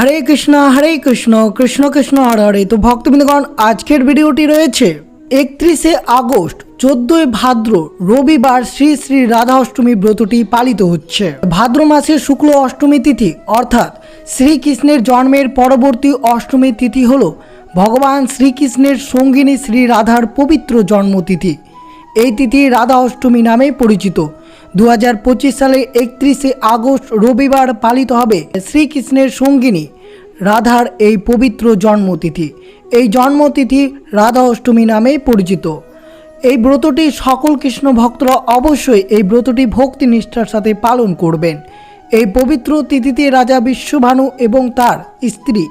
হরে কৃষ্ণ হরে কৃষ্ণ কৃষ্ণ কৃষ্ণ, হরে হরে। তো ভক্তবৃন্দগণ, আজকের ভিডিওটি রয়েছে একত্রিশে আগস্ট, চোদ্দই ভাদ্র, রবিবার শ্রী শ্রী রাধা অষ্টমী ব্রতটি পালিত হচ্ছে। ভাদ্র মাসের শুক্ল অষ্টমী তিথি, অর্থাৎ শ্রীকৃষ্ণের জন্মের পরবর্তী অষ্টমী তিথি হল ভগবান শ্রীকৃষ্ণের সঙ্গিনী শ্রী রাধার পবিত্র জন্মতিথি। এই তিথি রাধা অষ্টমী নামে পরিচিত। দু সালের একত্রিশে আগস্ট রবিবার পালিত হবে শ্রীকৃষ্ণের সঙ্গিনী রাধার এই পবিত্র জন্মতিথি। এই জন্মতিথি রাধা অষ্টমী নামে পরিচিত। এই ব্রতটি সকল কৃষ্ণ ভক্তরা অবশ্যই এই ব্রতটি ভক্তি নিষ্ঠার সাথে পালন করবেন। এই পবিত্র তিথিতে রাজা বিশ্বভানু এবং তার স্ত্রী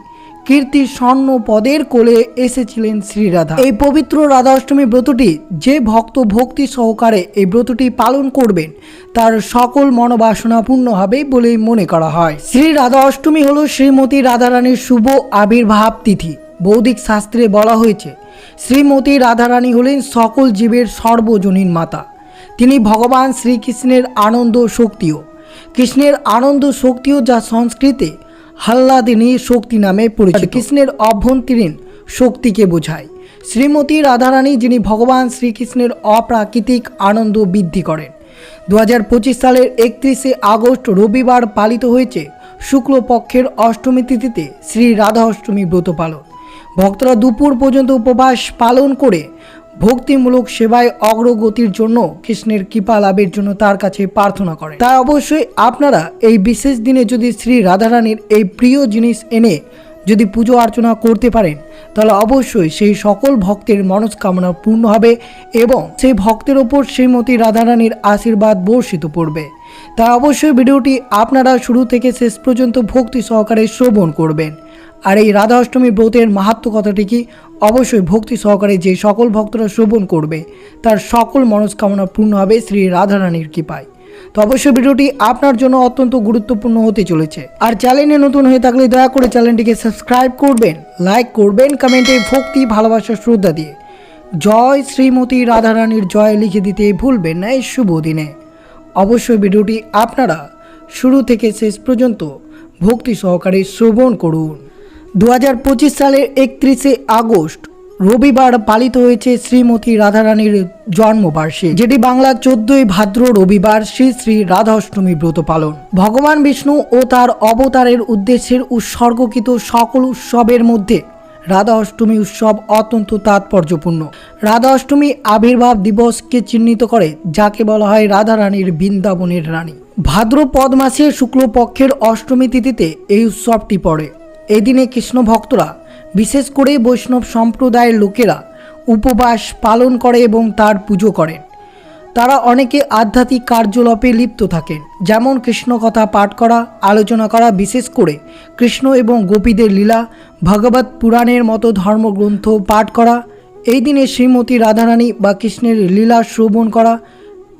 কীর্তি স্বর্ণ পদের কোলে এসেছিলেন শ্রীরাধা। এই পবিত্র রাধা অষ্টমী ব্রতটি যে ভক্ত ভক্তি সহকারে এই ব্রতটি পালন করবেন, তার সকল মনোবাসনা পূর্ণ হবে বলেই মনে করা হয়। শ্রী রাধা অষ্টমী হল শ্রীমতী রাধারানীর শুভ আবির্ভাব তিথি। বৌদ্ধিক শাস্ত্রে বলা হয়েছে, শ্রীমতী রাধারানী হলেন সকল জীবের সর্বজনীন মাতা। তিনি ভগবান শ্রীকৃষ্ণের আনন্দ শক্তিও। কৃষ্ণের আনন্দ শক্তিও যা সংস্কৃতে হাল্লাদিনী শক্তি নামে পরিচিত। কৃষ্ণের অভ্যন্তরীণ শক্তিকে বোঝায়। শ্রীমতী রাধারানী যিনি ভগবান শ্রীকৃষ্ণের অপ্রাকৃতিক আনন্দ বৃদ্ধি করেন। দু হাজার পঁচিশ সালের একত্রিশে আগস্ট রবিবার পালিত হয়েছে শুক্লপক্ষের অষ্টমী তিথিতে শ্রী রাধা অষ্টমী ব্রত পালন। ভক্তরা দুপুর পর্যন্ত উপবাস পালন করে ভক্তিমূলক সেবায় অগ্রগতির জন্য কৃষ্ণের কৃপা লাভের জন্য তার কাছে প্রার্থনা করেন। তাই অবশ্যই আপনারা এই বিশেষ দিনে যদি শ্রী রাধারানীর এই প্রিয় জিনিস এনে যদি পুজো অর্চনা করতে পারেন, তাহলে অবশ্যই সেই সকল ভক্তের মনস্কামনা পূর্ণ হবে এবং সেই ভক্তের ওপর শ্রীমতী রাধারানীর আশীর্বাদ বর্ষিত পড়বে। তাই অবশ্যই ভিডিওটি আপনারা শুরু থেকে শেষ পর্যন্ত ভক্তি সহকারে শ্রবণ করবেন। আর এই রাধা অষ্টমী ব্রতের মাহাত্ম কথাটি কি? অবশ্যই ভক্তি সহকারে যে সকল ভক্তরা শ্রবণ করবে, তার সকল মনস্কামনা পূর্ণ হবে শ্রী রাধারানীর কৃপায়। তো অবশ্যই ভিডিওটি আপনার জন্য অত্যন্ত গুরুত্বপূর্ণ হতে চলেছে। আর চ্যানেলে নতুন হয়ে থাকলে দয়া করে চ্যানেলটিকে সাবস্ক্রাইব করবেন, লাইক করবেন, কমেন্টে ভক্তি, ভালোবাসা, শ্রদ্ধা দিয়ে। জয় শ্রীমতী রাধারানীর জয় লিখে দিতে ভুলবেন না এই শুভ দিনে। অবশ্যই ভিডিওটি আপনারা শুরু থেকে শেষ পর্যন্ত ভক্তি সহকারে শ্রবণ করুন। দু হাজার পঁচিশ সালের একত্রিশে আগস্ট রবিবার পালিত হয়েছে শ্রীমতী রাধারানীর জন্মবার্ষিকী, যেটি বাংলা চোদ্দই ভাদ্র রবিবার শ্রী শ্রী রাধা অষ্টমী ব্রত পালন। ভগবান বিষ্ণু ও তার অবতারের উদ্দেশ্যের উৎসর্গকৃত সকল উৎসবের মধ্যে রাধা অষ্টমী উৎসব অত্যন্ত তাৎপর্যপূর্ণ। রাধা অষ্টমী আবির্ভাব দিবসকে চিহ্নিত করে, যাকে বলা হয় রাধা রানীর বৃন্দাবনের রানী। ভাদ্রপদ মাসের শুক্লপক্ষের অষ্টমী তিথিতে এই উৎসবটি পড়ে। এই দিনে কৃষ্ণ ভক্তরা বিশেষ করে বৈষ্ণব সম্প্রদায়ের লোকেরা, উপবাস পালন করে এবং তার পুজো করেন তারা অনেকে আধ্যাত্মিক কার্যকলাপে লিপ্ত থাকেন, যেমন কৃষ্ণ কথা পাঠ করা, আলোচনা করা, বিশেষ করে কৃষ্ণ এবং গোপীদের লীলা, ভগবত পুরাণের মতো ধর্মগ্রন্থ পাঠ করা। এই দিনে শ্রীমতী রাধারানী বা কৃষ্ণের লীলা শ্রবণ করা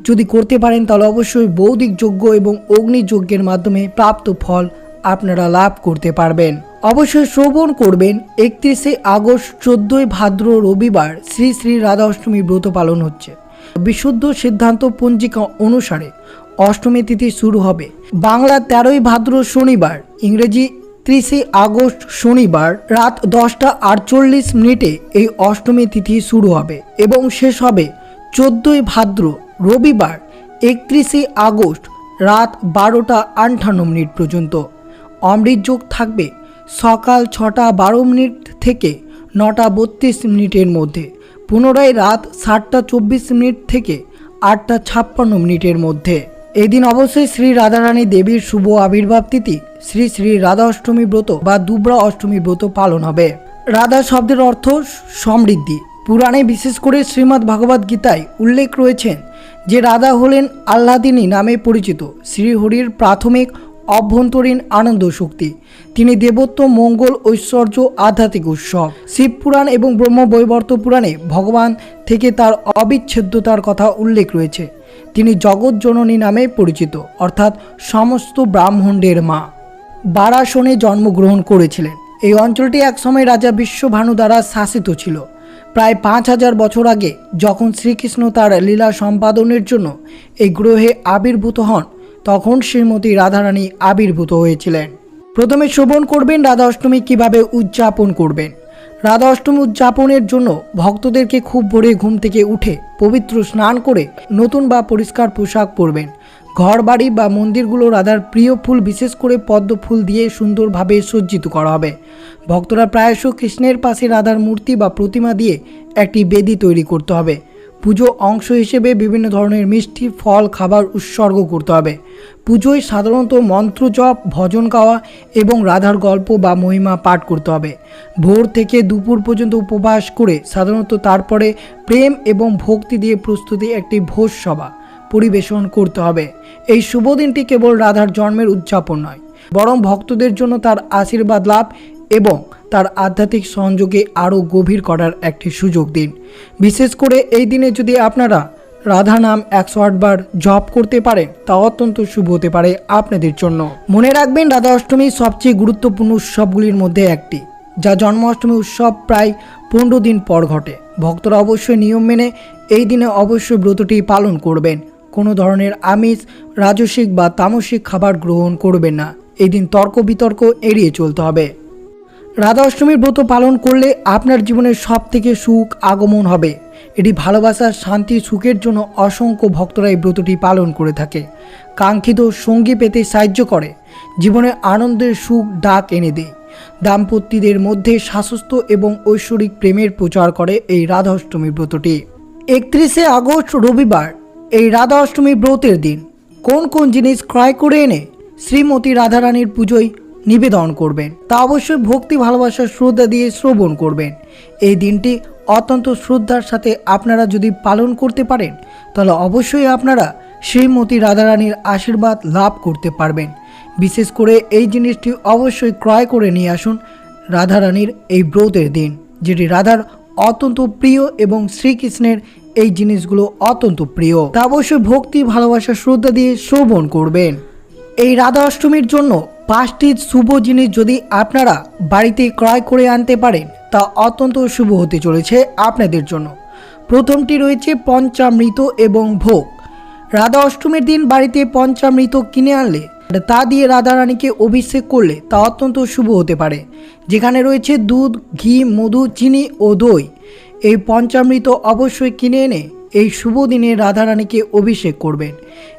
যদি করতে পারেন, তাহলে অবশ্যই বৌদ্ধিক যজ্ঞ এবং অগ্নিযজ্ঞের মাধ্যমে প্রাপ্ত ফল আপনারা লাভ করতে পারবেন। অবশ্যই শ্রবণ করবেন। একত্রিশে আগস্ট চোদ্দই ভাদ্র রবিবার শ্রী শ্রী রাধা অষ্টমী ব্রত পালন হচ্ছে। বিশুদ্ধ সিদ্ধান্ত পঞ্জিকা অনুসারে অষ্টমী তিথি শুরু হবে। বাংলা তেরোই ভাদ্র শনিবার, ইংরেজি ত্রিশে আগস্ট শনিবার রাত দশটা আটচল্লিশ মিনিটে এই অষ্টমী তিথি শুরু হবে এবং শেষ হবে চোদ্দই ভাদ্র রবিবার, একত্রিশে আগস্ট রাত বারোটা আটান্ন মিনিট পর্যন্ত। অমৃত যোগ থাকবে সকাল ছটা বারো মিনিট থেকে নটা বত্রিশ মিনিটের মধ্যে, পুনরায় রাত সাতটা চব্বিশ মিনিট থেকে আটটা ছাপ্পান্ন মিনিটের মধ্যে। এদিন অবশ্যই শ্রী রাধারানী দেবীর শুভ আবির্ভাব তিথি শ্রী শ্রী রাধা অষ্টমী ব্রত বা দুবরা অষ্টমী ব্রত পালন হবে। রাধা শব্দের অর্থ সমৃদ্ধি। পুরাণে বিশেষ করে শ্রীমদ্ ভগবদ গীতায় উল্লেখ রয়েছেন যে রাধা হলেন আহ্লাদিনী নামে পরিচিত। শ্রীহরির প্রাথমিক অভ্যন্তরীণ আনন্দ শক্তি। তিনি দেবত্ব মঙ্গল, ঐশ্বর্য, আধ্যাত্মিক উৎসব। শিব পুরাণ এবং ব্রহ্ম বৈবর্ত পুরাণে ভগবান থেকে তার অবিচ্ছেদ্যতার কথা উল্লেখ রয়েছে। তিনি জগৎ জননী নামে পরিচিত, অর্থাৎ সমস্ত ব্রাহ্মণ্ডের মা। বারাসনে জন্মগ্রহণ করেছিলেন। এই অঞ্চলটি একসময় রাজা বিশ্বভানু দ্বারা শাসিত ছিল। প্রায় পাঁচ হাজার বছর আগে, যখন শ্রীকৃষ্ণ তার লীলা সম্পাদনের জন্য এই গ্রহে আবির্ভূত হন তখন শ্রীমতী রাধারানী আবির্ভূত হয়েছিলেন। প্রথমে শ্রবণ করবেন রাধা অষ্টমী কীভাবে উদযাপন করবেন। রাধা অষ্টমী উদযাপনের জন্য ভক্তদেরকে খুব ভোরে ঘুম থেকে উঠে পবিত্র স্নান করে নতুন বা পরিষ্কার পোশাক পরবেন। ঘর বাড়ি বা মন্দিরগুলো রাধার প্রিয় ফুল বিশেষ করে পদ্ম ফুল দিয়ে সুন্দরভাবে সজ্জিত করা হবে। ভক্তরা প্রায়শ কৃষ্ণের পাশে রাধার মূর্তি বা প্রতিমা দিয়ে একটি বেদি তৈরি করতে হবে। পুজো অংশ হিসেবে বিভিন্ন ধরনের মিষ্টি, ফল, খাবার উৎসর্গ করতে হবে। পুজোয় সাধারণত মন্ত্র জপ, ভজন গাওয়া এবং রাধার গল্প বা মহিমা পাঠ করতে হবে। ভোর থেকে দুপুর পর্যন্ত উপবাস করে সাধারণত তারপরে প্রেম এবং ভক্তি দিয়ে প্রস্তুতি একটি ভোজ সভা পরিবেশন করতে হবে। এই শুভ দিনটি কেবল রাধার জন্মের উদযাপন নয়, বরং ভক্তদের জন্য তার আশীর্বাদ লাভ এবং তার আধ্যাত্মিক সংযোগে আরও গভীর করার একটি সুযোগ দিন। বিশেষ করে এই দিনে যদি আপনারা রাধা নাম একশো আটবার জপ করতে পারেন, তা অত্যন্ত শুভ হতে পারে আপনাদের জন্য। মনে রাখবেন, রাধা অষ্টমী সবচেয়ে গুরুত্বপূর্ণ উৎসবগুলির মধ্যে একটি, যা জন্মাষ্টমী উৎসব প্রায় পনেরো দিন পর ঘটে। ভক্তরা অবশ্যই নিয়ম মেনে এই দিনে অবশ্যই ব্রতটি পালন করবেন। কোনো ধরনের আমিষ, রাজসিক বা তামসিক খাবার গ্রহণ করবেন না। এই দিন তর্ক বিতর্ক এড়িয়ে চলতে হবে। রাধা অষ্টমীর ব্রত পালন করলে আপনার জীবনের সব থেকে সুখ আগমন হবে। এটি ভালোবাসা, শান্তি, সুখের জন্য অসংখ্য ভক্তরা এই ব্রতটি পালন করে থাকে। কাঙ্ক্ষিত সঙ্গী পেতে সাহায্য করে। জীবনে আনন্দের সুখ ডাক এনে দেয়। দাম্পত্যদের মধ্যে স্বাস্থ্য এবং ঐশ্বরিক প্রেমের প্রচার করে এই রাধা অষ্টমী ব্রতটি। একত্রিশে আগস্ট, রবিবার, এই রাধা অষ্টমী ব্রতের দিন। কোন কোন জিনিস ক্রয় করে এনে শ্রীমতী রাধারানীর পুজোয় নিবেদন করবেন। তা অবশ্যই ভক্তি, ভালোবাসার শ্রদ্ধা দিয়ে শ্রবণ করবেন। এই দিনটি অত্যন্ত শ্রদ্ধার সাথে আপনারা যদি পালন করতে পারেন, তাহলে অবশ্যই আপনারা শ্রীমতী রাধারানীর আশীর্বাদ লাভ করতে পারবেন। বিশেষ করে এই জিনিসটি অবশ্যই ক্রয় করে নিয়ে আসুন রাধারানীর এই ব্রতের দিন, যেটি রাধার অত্যন্ত প্রিয় এবং শ্রীকৃষ্ণের এই জিনিসগুলো অত্যন্ত প্রিয়। তা অবশ্যই ভক্তি ভালোবাসা শ্রদ্ধা দিয়ে শ্রবণ করবেন। এই রাধা অষ্টমীর জন্য পাঁচটি শুভ জিনিস যদি আপনারা বাড়িতে ক্রয় করে আনতে পারেন, তা অত্যন্ত শুভ হতে চলেছে আপনাদের জন্য। প্রথমটি রয়েছে পঞ্চামৃত এবং ভোগ। রাধা অষ্টমীর দিন বাড়িতে পঞ্চামৃত কিনে আনলে, তা দিয়ে রাধারানীকে অভিষেক করলে তা অত্যন্ত শুভ হতে পারে। যেখানে রয়েছে দুধ, ঘি, মধু, চিনি ও দই। এই পঞ্চামৃত অবশ্যই কিনে এনে এই শুভ দিনে রাধারানীকে অভিষেক করবেন।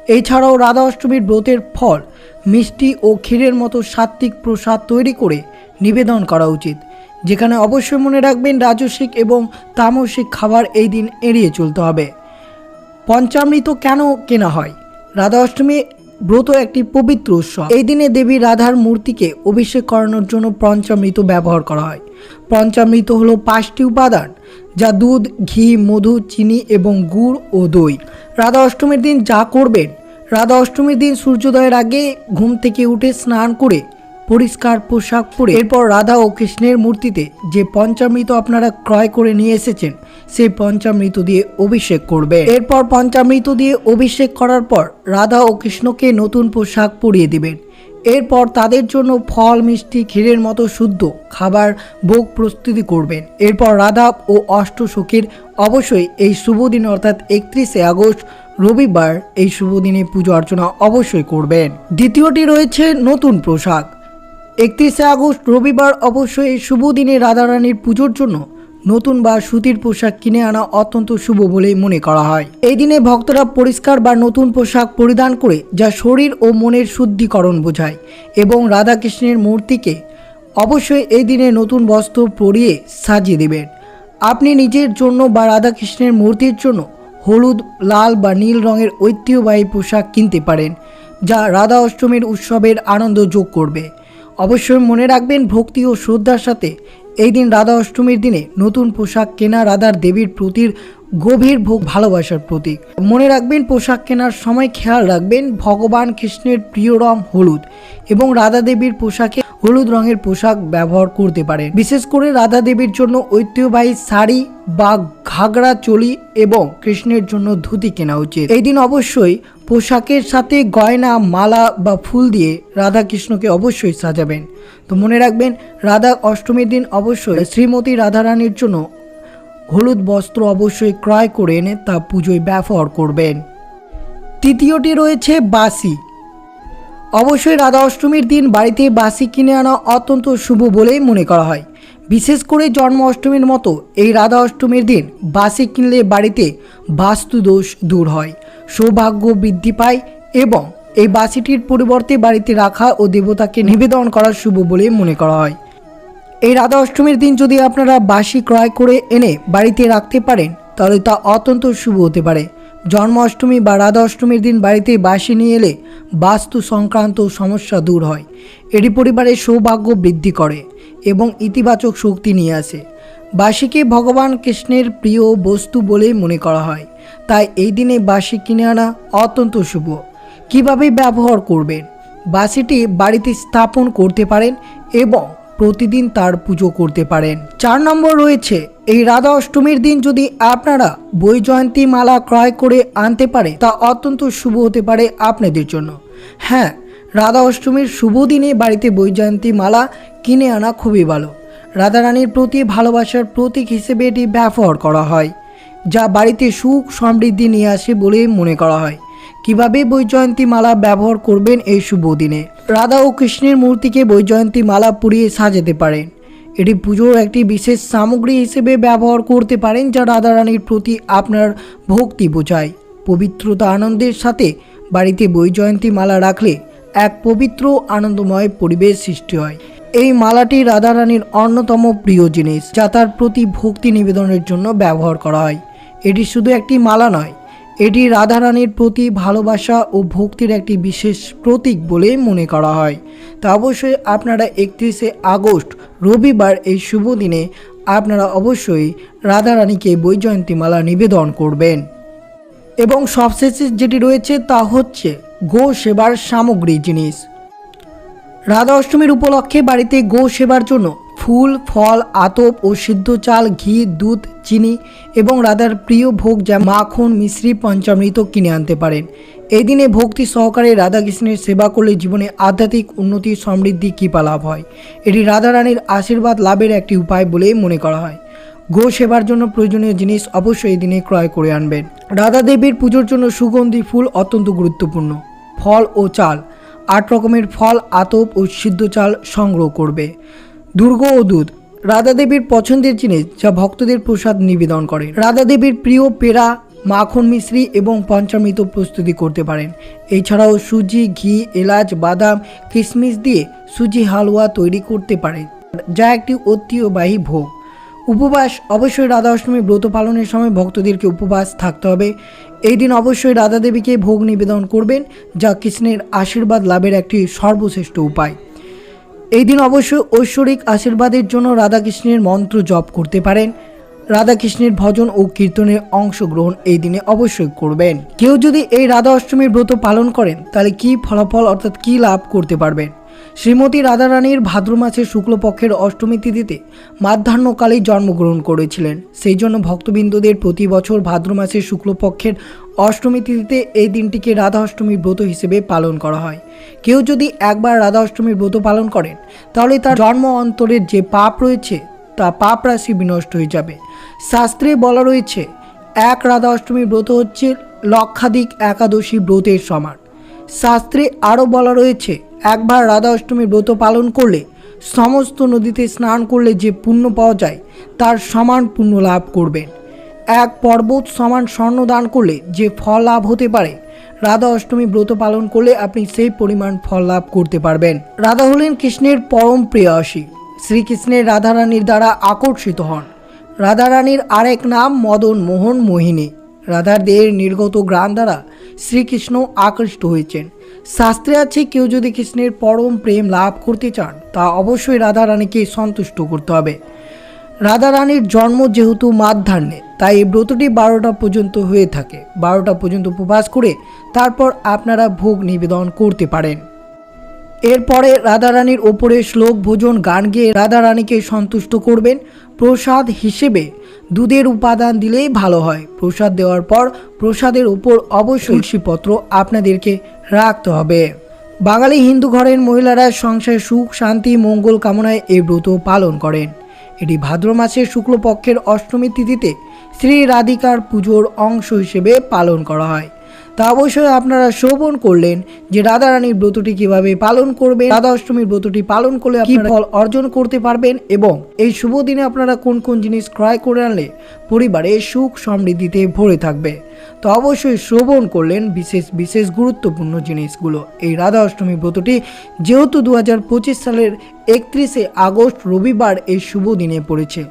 এছাড়াও রাধা অষ্টমীর ব্রতের ফল মিষ্টি ও ক্ষীরের মতো সাত্ত্বিক প্রসাদ তৈরি করে নিবেদন করা উচিত। যেখানে অবশ্যই মনে রাখবেন রাজস্বিক এবং তামসিক খাবার এই দিন এড়িয়ে চলতে হবে। পঞ্চামৃত কেন কেনা হয়? রাধা অষ্টমী ব্রত একটি পবিত্র উৎসব। এই দিনে দেবী রাধার মূর্তিকে অভিষেক করানোর জন্য পঞ্চামৃত ব্যবহার করা হয়। পঞ্চামৃত হলো পাঁচটি উপাদান, যা দুধ, ঘি, মধু, চিনি এবং গুড় ও দই। রাধা অষ্টমীর দিন যা করবেন রাধা অষ্টমীর দিন সূর্যোদয়ের আগে ঘুম থেকে উঠে স্নান করে পরিষ্কার পোশাক পরে এরপর রাধা ও কৃষ্ণের মূর্তিতে যে পঞ্চামৃত আপনারা ক্রয় করে নিয়ে এসেছেন, সেই পঞ্চামৃত দিয়ে অভিষেক করবে। এরপর পঞ্চামৃত দিয়ে অভিষেক করার পর রাধা ও কৃষ্ণকে নতুন পোশাক পরিয়ে দিবেন। এরপর তাদের জন্য ফল, মিষ্টি, ক্ষীরের মতো শুদ্ধ খাবার ভোগ প্রস্তুতি করবেন। এরপর রাধা ও অষ্টসখীর অবশ্যই এই শুভ দিন অর্থাৎ একত্রিশে আগস্ট রবিবার এই শুভ দিনে পুজো অর্চনা অবশ্যই করবেন। দ্বিতীয়টি রয়েছে নতুন পোশাক। একত্রিশে আগস্ট রবিবার অবশ্যই এই শুভ দিনে রাধারানীর পুজোর জন্য নতুন বা সুতির পোশাক কিনে আনা অত্যন্ত শুভ বলেই মনে করা হয়। এই দিনে ভক্তরা পরিষ্কার বা নতুন পোশাক পরিধান করে যা শরীর ও মনের শুদ্ধিকরণ বোঝায় এবং রাধাকৃষ্ণের মূর্তিকে অবশ্যই এই দিনে নতুন বস্ত্র পরিয়ে সাজিয়ে দেবেন। আপনি নিজের জন্য বা রাধাকৃষ্ণের মূর্তির জন্য হলুদ, লাল বা নীল রঙের ঐতিহ্যবাহী পোশাক কিনতে পারেন, যা রাধা অষ্টমীর উৎসবের আনন্দ যোগ করবে। অবশ্যই মনে রাখবেন ভক্তি ও শ্রদ্ধার সাথে এই দিন রাধা অষ্টমীর দিনে নতুন পোশাক কেনা রাধার দেবীর প্রতির গভীর ভোগ ভালোবাসার প্রতীক। মনে রাখবেন, পোশাক কেনার সময় খেয়াল রাখবেন, ভগবান কৃষ্ণের প্রিয় রং হলুদ এবং রাধা দেবীর পোশাকে হলুদ রঙের পোশাক ব্যবহার করতে পারেন। বিশেষ করে রাধা দেবীর জন্য ঐতিহ্যবাহী শাড়ি বা ঘাগরা চলি এবং কৃষ্ণের জন্য ধুতি কেনা উচিত। এই দিন অবশ্যই পোশাকের সাথে গয়না, মালা বা ফুল দিয়ে রাধা কৃষ্ণকে অবশ্যই সাজাবেন। তো মনে রাখবেন, রাধা অষ্টমীর দিন অবশ্যই শ্রীমতী রাধারানীর জন্য হলুদ বস্ত্র অবশ্যই ক্রয় করে এনে তা পুজোয় ব্যবহার করবেন। তৃতীয়টি রয়েছে বাসি অবশ্যই রাধা অষ্টমীর দিন বাড়িতে বাসি কিনে আনা অত্যন্ত শুভ বলেই মনে করা হয়। বিশেষ করে জন্ম অষ্টমীর মতো এই রাধা অষ্টমীর দিন বাসি কিনলে বাড়িতে বাস্তু দোষ দূর হয়। সৌভাগ্য বৃদ্ধি পায় এবং এই বাসিটির পরিবর্তে বাড়িতে রাখা ও দেবতাকে নিবেদন করা শুভ বলে মনে করা হয়। এই রাধা অষ্টমীর দিন যদি আপনারা বাসি ক্রয় করে এনে বাড়িতে রাখতে পারেন, তাহলে তা অত্যন্ত শুভ হতে পারে। জন্মাষ্টমী বা রাধা অষ্টমীর দিন বাড়িতে বাসি নিয়ে এলে বাস্তু সংক্রান্ত সমস্যা দূর হয়। এটি পরিবারের সৌভাগ্য বৃদ্ধি করে এবং ইতিবাচক শক্তি নিয়ে আসে। বাসিকে ভগবান কৃষ্ণের প্রিয় বস্তু বলেই মনে করা হয়। তাই এই দিনে বাসি কিনে আনা অত্যন্ত শুভ। কীভাবে ব্যবহার করবেন? বাসিটি বাড়িতে স্থাপন করতে পারেন এবং প্রতিদিন তার পুজো করতে পারেন। চার নম্বর রয়েছে, এই রাধা অষ্টমীর দিন যদি আপনারা বৈজয়ন্তী মালা ক্রয় করে আনতে পারে তা অত্যন্ত শুভ হতে পারে আপনাদের জন্য। হ্যাঁ রাধা অষ্টমীর শুভ দিনে বাড়িতে বৈজয়ন্তী মালা কিনে আনা খুবই ভালো। রাধারানীর প্রতি ভালোবাসার প্রতীক হিসেবে এটি ব্যবহার করা হয়, যা বাড়িতে সুখ সমৃদ্ধি নিয়ে আসে বলে মনে করা হয়। কীভাবে বৈজয়ন্তী মালা ব্যবহার করবেন এই শুভ দিনে? রাধা ও কৃষ্ণের মূর্তিকে বৈজয়ন্তী মালা পুড়িয়ে সাজাতে পারেন। এটি পুজোর একটি বিশেষ সামগ্রী হিসেবে ব্যবহার করতে পারেন, যা রাধারানীর প্রতি আপনার ভক্তি বোঝায়। পবিত্রতা আনন্দের সাথে বাড়িতে বৈজয়ন্তী মালা রাখলে এক পবিত্র, আনন্দময় পরিবেশ সৃষ্টি হয়। এই মালাটি রাধারানীর অন্যতম প্রিয় জিনিস, যা তার প্রতি ভক্তি নিবেদনের জন্য ব্যবহার করা হয়। এটি শুধু একটি মালা নয়, এটি রাধারানীর প্রতি ভালোবাসা ও ভক্তির একটি বিশেষ প্রতীক বলে মনে করা হয়। তা অবশ্যই আপনারা একত্রিশে আগস্ট, রবিবার এই শুভ দিনে আপনারা অবশ্যই রাধারানীকে বৈজয়ন্তী মালা নিবেদন করবেন। এবং সবশেষে যেটি রয়েছে তা হচ্ছে গো সেবার সামগ্রী জিনিস। রাধা অষ্টমীর উপলক্ষে বাড়িতে গো সেবার জন্য ফুল, ফল, আতপ ও সিদ্ধ চাল, ঘি, দুধ, চিনি এবং রাধার প্রিয় ভোগ যা মাখন, মিশ্রি, পঞ্চামৃত কিনে আনতে পারেন। এই দিনে ভক্তি সহকারে রাধাকৃষ্ণের সেবা করলে জীবনে আধ্যাত্মিক উন্নতি, সমৃদ্ধি, কৃপা লাভ হয়। এটি রাধারানীর আশীর্বাদ লাভের একটি উপায় বলে মনে করা হয়। গো সেবার জন্য প্রয়োজনীয় জিনিস অবশ্যই এই দিনে ক্রয় করে আনবেন। রাধা দেবীর পুজোর জন্য সুগন্ধি ফুল অত্যন্ত গুরুত্বপূর্ণ। ফল ও চাল আট রকমের ফল, আতপ ও সিদ্ধ চাল সংগ্রহ করবে। দুর্গ ও দুধ রাধা দেবীর পছন্দের জিনিস যা ভক্তদের প্রসাদ নিবেদন করে। রাধা দেবীর প্রিয় পেড়া, মাখন মিশ্রি এবং পঞ্চামৃত প্রস্তুতি করতে পারেন। এছাড়াও সুজি, ঘি, এলাচ, বাদাম, কিশমিশ দিয়ে সুজি হালুয়া তৈরি করতে পারেন, যা একটি ঐতিহ্যবাহী ভোগ। উপবাস, অবশ্যই রাধা অষ্টমী ব্রত পালনের সময় ভক্তদেরকে উপবাস থাকতে হবে। এই দিন অবশ্যই রাধা দেবীকে ভোগ নিবেদন করবেন, যা কৃষ্ণের আশীর্বাদ লাভের একটি সর্বশ্রেষ্ঠ উপায়। এই দিন অবশ্যই ঐশ্বরিক আশীর্বাদের জন্য রাধাকৃষ্ণের মন্ত্র জপ করতে পারেন। রাধাকৃষ্ণের ভজন ও কীর্তনের অংশগ্রহণ এই দিনে অবশ্যই করবেন। কেউ যদি এই রাধা অষ্টমীর ব্রত পালন করেন, তাহলে কি ফলাফল অর্থাৎ কি লাভ করতে পারবেন? শ্রীমতী রাধারানীর ভাদ্র মাসের শুক্লপক্ষের অষ্টমী তিথিতে মাধ্যাহ্নকালে জন্মগ্রহণ করেছিলেন। সেই জন্য ভক্তবৃন্দদের প্রতি বছর ভাদ্র মাসের শুক্লপক্ষের অষ্টমী তিথিতে এই দিনটিকে রাধা অষ্টমীর ব্রত হিসেবে পালন করা হয়। কেউ যদি একবার রাধা অষ্টমীর ব্রত পালন করেন, তাহলে তার জন্ম অন্তরের যে পাপ রয়েছে, তা পাপ রাশি বিনষ্ট হয়ে যাবে। শাস্ত্রে বলা রয়েছে, এক রাধা অষ্টমীর ব্রত হচ্ছে লক্ষাধিক একাদশী ব্রতের সমান। শাস্ত্রে আরও বলা রয়েছে একবার রাধা অষ্টমীর ব্রত পালন করলে সমস্ত নদীতে স্নান করলে যে পুণ্য পাওয়া যায়, তার সমান পুণ্য লাভ করবেন। এক পর্বত সমান স্বর্ণ দান করলে যে ফল লাভ হতে পারে, রাধা অষ্টমী ব্রত পালন করলে আপনি সেই পরিমাণ ফল লাভ করতে পারবেন। রাধা হলেন কৃষ্ণের পরম প্রেয়সী। শ্রীকৃষ্ণের রাধারানীর দ্বারা আকর্ষিত হন। রাধারানীর আরেক নাম মদন মোহন মোহিনী। রাধার দেহের নির্গত গ্রাম দ্বারা শ্রীকৃষ্ণ আকৃষ্ট হয়েছেন। শাস্ত্রে আছে, কেউ যদি কৃষ্ণের পরম প্রেম লাভ করতে চান, তা অবশ্যই রাধা রানীকে সন্তুষ্ট করতে হবে। রাধা রানীর জন্ম যেহেতু মাধ্যাহ্নে, তাই এই ব্রতটি বারোটা পর্যন্ত হয়ে থাকে। বারোটা পর্যন্ত উপবাস করে তারপর আপনারা ভোগ নিবেদন করতে পারেন। এরপরে রাধারানীর ওপরে শ্লোক ভোজন গান গেয়ে রাধারানীকে সন্তুষ্ট করবেন। প্রসাদ হিসেবে দুধের উপাদান দিলেই ভালো হয়। প্রসাদ দেওয়ার পর প্রসাদের উপর অবশ্যই তুলসীপত্র আপনাদেরকে রাখতে হবে। বাঙালি হিন্দু ঘরের মহিলারা সংসারে সুখ, শান্তি, মঙ্গল কামনায় এই ব্রত পালন করেন। এটি ভাদ্র মাসের শুক্লপক্ষের অষ্টমী তিথিতে শ্রী রাধিকার পুজোর অংশ হিসেবে পালন করা হয়। তা অবশ্যই আপনারা শ্রবণ করলেন যে রাধারানীর ব্রতটি কীভাবে পালন করবেন রাধা অষ্টমীর ব্রতটি পালন করলে কি ফল অর্জন করতে পারবেন এবং এই শুভ দিনে আপনারা কোন কোন জিনিস ক্রয় করে আনলে পরিবারে সুখ সমৃদ্ধিতে ভরে থাকবে। তো অবশ্যই শ্রবণ করলেন বিশেষ বিশেষ গুরুত্বপূর্ণ জিনিসগুলো। এই রাধা অষ্টমী ব্রতটি যেহেতু দু হাজার পঁচিশ সালের একত্রিশে আগস্ট রবিবার এই শুভ দিনে পড়েছে।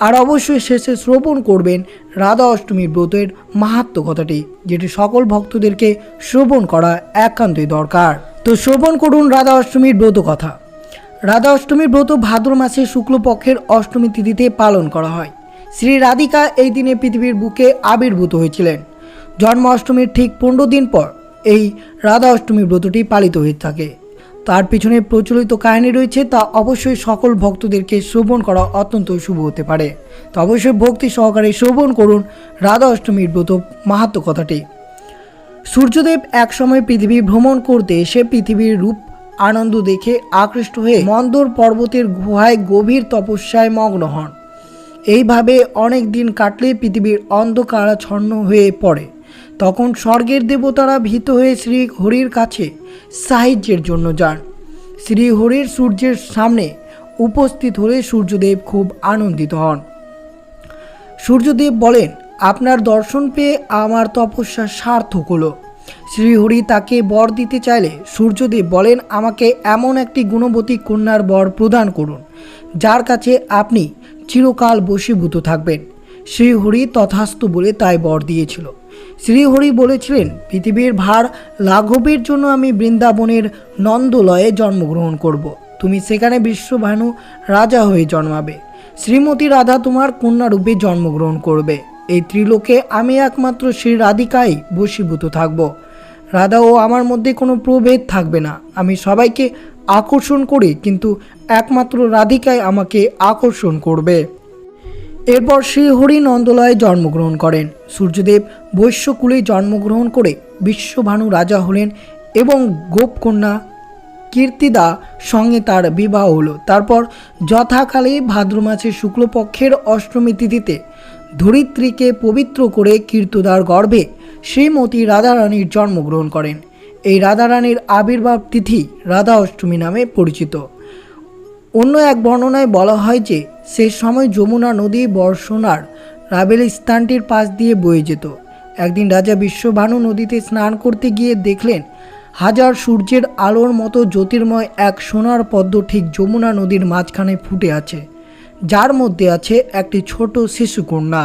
আর অবশ্যই শেষে শ্রবণ করবেন রাধা অষ্টমীর ব্রতের মাহাত্ম কথাটি, যেটি সকল ভক্তদেরকে শ্রবণ করা একান্তই দরকার। তো শ্রবণ করুন রাধা অষ্টমীর ব্রত কথা। রাধা অষ্টমীর ব্রত ভাদ্র মাসের শুক্লপক্ষের অষ্টমী তিথিতে পালন করা হয়। শ্রী রাধিকা এই দিনে পৃথিবীর বুকে আবির্ভূত হয়েছিলেন। জন্মাষ্টমীর ঠিক পনেরো দিন পর এই রাধা অষ্টমীর ব্রতটি পালিত হয়ে থাকে। তার পিছনে প্রচলিত কাহিনী রয়েছে, তা অবশ্যই সকল ভক্তদেরকে শ্রবণ করা অত্যন্ত শুভ হতে পারে। তো অবশ্যই ভক্তি সহকারে শ্রবণ করুন রাধা অষ্টমীর ব্রত মাহাত্ম কথাটি। সূর্যদেব একসময় পৃথিবী ভ্রমণ করতে সে পৃথিবীর রূপ আনন্দ দেখে আকৃষ্ট হয়ে মন্দর পর্বতের গুহায় গভীর তপস্যায় মগ্ন হন। এইভাবে অনেক দিন কাটলে পৃথিবীর অন্ধকারাচ্ছন্ন হয়ে পড়ে। তখন স্বর্গের দেবতারা ভীত হয়ে শ্রী হরির কাছে সাহায্যের জন্য যান। শ্রী হরির সূর্যের সামনে উপস্থিত হলে সূর্যদেব খুব আনন্দিত হন। সূর্যদেব বলেন, আপনার দর্শন পেয়ে আমার তপস্যা সার্থক হলো। শ্রীহরি তাকে বর দিতে চাইলে সূর্যদেব বলেন, আমাকে এমন একটি গুণবতী কন্যার বর প্রদান করুন, যার কাছে আপনি চিরকাল বশীভূত থাকবেন। শ্রীহরি তথাস্তু বলে তাই বর দিয়েছিল। শ্রীহরি বলেছিলেন, পৃথিবীর ভার লাঘবের জন্য আমি বৃন্দাবনের নন্দলয়ে জন্মগ্রহণ করব। তুমি সেখানে বিশ্বভানু রাজা হয়ে জন্মাবে। শ্রীমতী রাধা তোমার কন্যারূপে জন্মগ্রহণ করবে। এই ত্রিলোকে আমি একমাত্র শ্রী রাধিকাই বশীভূত থাকব। রাধা ও আমার মধ্যে কোনো প্রভেদ থাকবে না। আমি সবাইকে আকর্ষণ করি, কিন্তু একমাত্র রাধিকাই আমাকে আকর্ষণ করবে। এরপর শ্রী হরি নন্দলয়ে জন্মগ্রহণ করেন। সূর্যদেব বৈশ্যকুলে জন্মগ্রহণ করে বিশ্বভানু রাজা হলেন এবং গোপকন্যা কীর্তিদা সঙ্গে তার বিবাহ হলো। তারপর যথাকালে ভাদ্র মাসের শুক্লপক্ষের অষ্টমী তিথিতে ধরিত্রীকে পবিত্র করে কীর্তদার গর্ভে শ্রীমতী রাধারানীর জন্মগ্রহণ করেন। এই রাধারানীর আবির্ভাব তিথি রাধা অষ্টমী নামে পরিচিত। অন্য এক বর্ণনায় বলা হয় যে সে সময় যমুনা নদী বর্ষণার রাবেল স্থানটির পাশ দিয়ে বয়ে যেত। একদিন রাজা বিশ্বভানু নদীতে স্নান করতে গিয়ে দেখলেন, হাজার সূর্যের আলোর মতো জ্যোতির্ময় এক সোনার পদ্ম ঠিক যমুনা নদীর মাঝখানে ফুটে আছে, যার মধ্যে আছে একটি ছোট শিশুকন্যা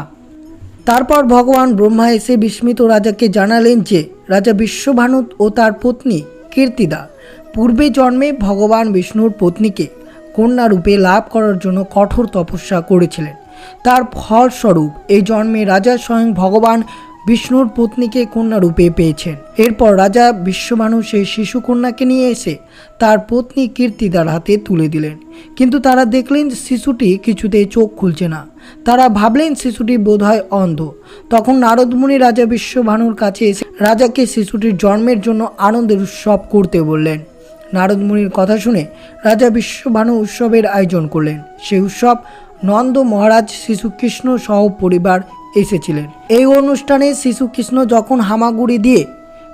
তারপর ভগবান ব্রহ্মা এসে বিস্মিত রাজাকে জানালেন যে রাজা বিশ্বভানু ও তার পত্নী কীর্তিদা, পূর্বে জন্মে ভগবান বিষ্ণুর পত্নীকে কন্যা রূপে লাভ করার জন্য কঠোর তপস্যা করেছিলেন। তার ফলস্বরূপ এই জন্মে রাজা স্বয়ং ভগবান বিষ্ণুর পত্নীকে কন্যা রূপে পেয়েছেন। এরপর রাজা বিশ্বভানু সেই শিশু কন্যাকে নিয়ে এসে তার পত্নী কীর্তিদার হাতে তুলে দিলেন। কিন্তু তারা দেখলেন শিশুটি কিছুতেই চোখ খুলছে না। তারা ভাবলেন শিশুটি বোধহয় অন্ধ। তখন নারদমুনি রাজা বিশ্বভানুর কাছে এসে রাজাকে শিশুটির জন্মের জন্য আনন্দের উৎসব করতে বললেন। নারদমুনির কথা শুনে রাজা বিশ্বভানু উৎসবের আয়োজন করলেন। সেই উৎসব নন্দ মহারাজ শিশু কৃষ্ণ সহ পরিবার এসেছিলেন। এই অনুষ্ঠানে শিশু কৃষ্ণ যখন হামাগুড়ি দিয়ে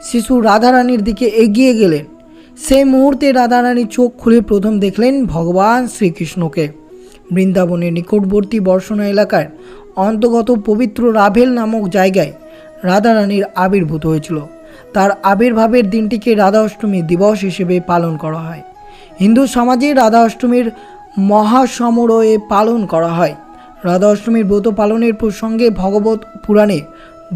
শিশু রাধারানীর দিকে এগিয়ে গেলেন, সেই মুহূর্তে রাধারানী চোখ খুলে প্রথম দেখলেন ভগবান শ্রীকৃষ্ণকে। বৃন্দাবনের নিকটবর্তী বর্ষণা এলাকার অন্তর্গত পবিত্র রাভেল নামক জায়গায় রাধারানীর আবির্ভূত হয়েছিল। তার আবির্ভাবের দিনটিকে রাধা অষ্টমী দিবস হিসেবে পালন করা হয়। হিন্দু সমাজে রাধা অষ্টমীর মহাসমারোহে পালন করা হয়। রাধা অষ্টমীর ব্রত পালনের প্রসঙ্গে ভগবত পুরাণে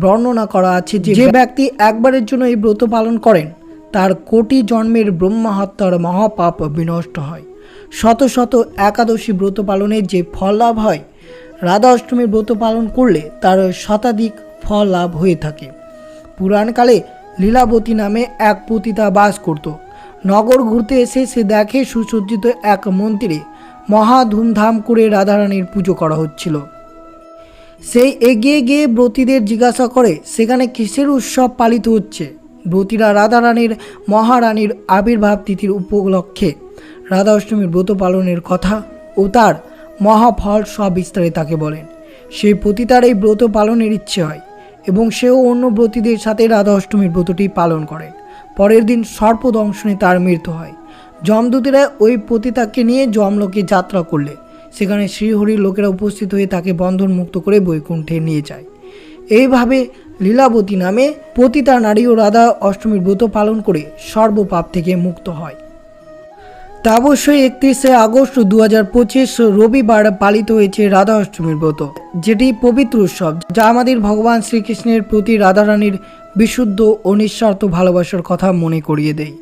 বর্ণনা করা আছে যে ব্যক্তি একবারের জন্য এই ব্রত পালন করেন, তার কোটি জন্মের ব্রহ্মা হত্যার মহাপাপ বিনষ্ট হয়। শত শত একাদশী ব্রত পালনের যে ফল লাভ হয় রাধা অষ্টমীর ব্রত পালন করলে তার শতাধিক ফল লাভ হয়ে থাকে। পুরাণকালে লীলাবতী নামে এক পতিতা বাস করত। নগর ঘুরতে এসে সে দেখে সুসজ্জিত এক মন্দিরে মহা ধুমধাম করে রাধারানীর পুজো করা হচ্ছিল। সেই এগিয়ে গিয়ে ব্রতীদের জিজ্ঞাসা করে, সেখানে কিসের উৎসব পালিত হচ্ছে? ব্রতীরা রাধারানীর মহারানীর আবির্ভাব তিথির উপলক্ষে রাধা অষ্টমীর ব্রত পালনের কথা ও তার মহাফল সব বিস্তারে তাকে বলেন। সেই পতিতার এই ব্রত পালনের ইচ্ছে হয়। এবং সেও অন্য ব্রতীদের সাথে রাধা অষ্টমীর ব্রতটি পালন করেন পরের দিন সর্পদংশনে তার মৃত্যু হয়। যমদূতেরা ওই পতিতাকে নিয়ে যমলোকে যাত্রা করলে। সেখানে শ্রীহরির লোকেরা উপস্থিত হয়ে তাকে বন্ধন মুক্ত করে বৈকুণ্ঠে নিয়ে যায়। এইভাবে লীলাবতী নামে পতিতা নারী ও রাধা অষ্টমীর ব্রত পালন করে সর্বপাপ থেকে মুক্ত হয়। তা অবশ্যই একত্রিশে আগস্ট দু হাজার পঁচিশ রবিবার পালিত হয়েছে রাধা অষ্টমীর ব্রত, যেটি পবিত্র উৎসব, যা আমাদের ভগবান শ্রীকৃষ্ণের প্রতি রাধারানীর বিশুদ্ধ ও নিঃস্বার্থ ভালোবাসার কথা মনে করিয়ে দেয়।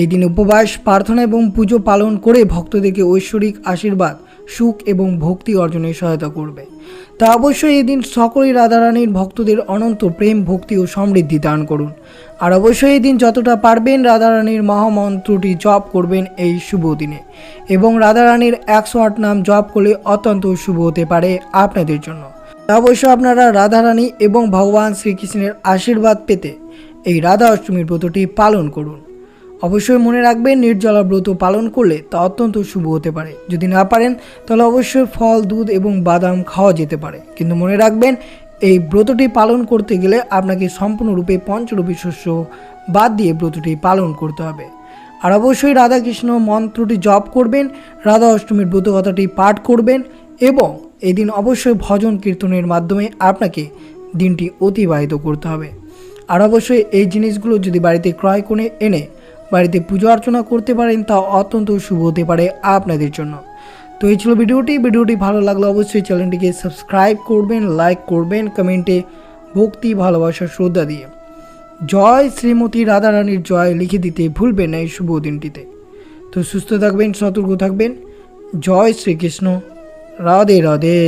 এই দিন উপবাস, প্রার্থনা এবং পুজো পালন করে ভক্তদেরকে ঐশ্বরিক আশীর্বাদ সুখ এবং ভক্তি অর্জনে সহায়তা করবে। তা অবশ্যই এদিন দিন সকলেই রাধারানীর ভক্তদের অনন্ত প্রেম, ভক্তি ও সমৃদ্ধি দান করুন। আর অবশ্যই এদিন যতটা পারবেন রাধারানীর মহামন্ত্রটি জপ করবেন এই শুভ দিনে। এবং রাধারানীর একশো আট নাম জপ করলে অত্যন্ত শুভ হতে পারে আপনাদের জন্য। তা অবশ্য আপনারা রাধারানী এবং ভগবান শ্রীকৃষ্ণের আশীর্বাদ পেতে এই রাধা অষ্টমীর ব্রতটি পালন করুন। অবশ্যই মনে রাখবেন, নির্জলা ব্রত পালন করলে তা অত্যন্ত শুভ হতে পারে। যদি না পারেন, তাহলে অবশ্যই ফল, দুধ এবং বাদাম খাওয়া যেতে পারে। কিন্তু মনে রাখবেন, এই ব্রতটি পালন করতে গেলে আপনাকে সম্পূর্ণরূপে পঞ্চরূপী শস্য বাদ দিয়ে ব্রতটি পালন করতে হবে। আর অবশ্যই রাধাকৃষ্ণ মন্ত্রটি জপ করবেন, রাধা অষ্টমীর ব্রত কথাটি পাঠ করবেন এবং এই দিন অবশ্যই ভজন কীর্তনের মাধ্যমে আপনাকে দিনটি অতিবাহিত করতে হবে। আর অবশ্যই এই জিনিসগুলো যদি বাড়িতে ক্রয় করে এনে বাড়িতে পুজো অর্চনা করতে পারেন তা অত্যন্ত শুভ হতে পারে আপনাদের জন্য। তো এই ছিল ভিডিওটি। ভিডিওটি ভালো লাগলে অবশ্যই চ্যানেলটিকে সাবস্ক্রাইব করবেন, লাইক করবেন, কমেন্টে ভক্তি, ভালোবাসা, শ্রদ্ধা দিয়ে। জয় শ্রীমতী রাধারানীর জয় লিখে দিতে ভুলবেন না এই শুভ দিনটিতে। তো সুস্থ থাকবেন, সতর্ক থাকবেন। জয় শ্রীকৃষ্ণ। রাধে রাধে।